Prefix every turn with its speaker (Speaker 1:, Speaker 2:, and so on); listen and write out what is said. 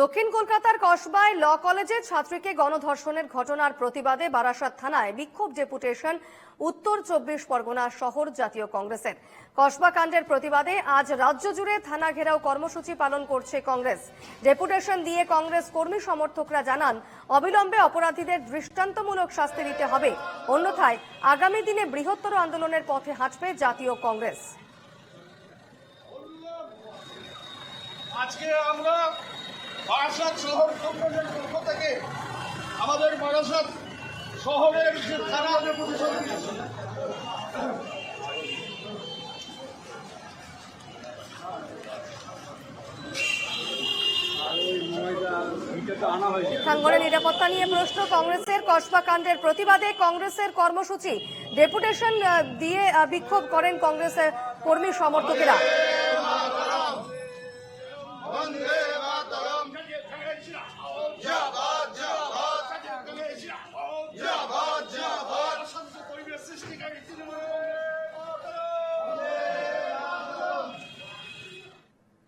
Speaker 1: দক্ষিণ কলকাতার কসবায় ল কলেজে ছাত্রীকে গণধর্ষণের ঘটনার প্রতিবাদে বারাসাত থানায় বিক্ষোভ ডেপুটেশন উত্তর চব্বিশ পরগনা শহর জাতীয় কংগ্রেসের। কসবা কাণ্ডের প্রতিবাদে আজ রাজ্য জুড়ে থানা ঘেরাও কর্মসূচি পালন করছে কংগ্রেস। ডেপুটেশন দিয়ে কংগ্রেস কর্মী সমর্থকরা জানান, অবিলম্বে অপরাধীদের দৃষ্টান্তমূলক শাস্তি দিতে হবে। অন্যথায় আগামী দিনে বৃহত্তর আন্দোলনের পথে হাঁটবে জাতীয় কংগ্রেস।
Speaker 2: আজকে আমরা বারাসাত শহর কংগ্রেসের পক্ষ থেকে আমাদের বারাসাত শহরের যে থানা
Speaker 1: প্রাঙ্গণে নিরাপত্তা নিয়ে প্রশ্ন, কংগ্রেসের কসবা প্রতিবাদে কংগ্রেসের কর্মসূচি, ডেপুটেশন দিয়ে বিক্ষোভ করেন কংগ্রেসের কর্মী সমর্থকেরা।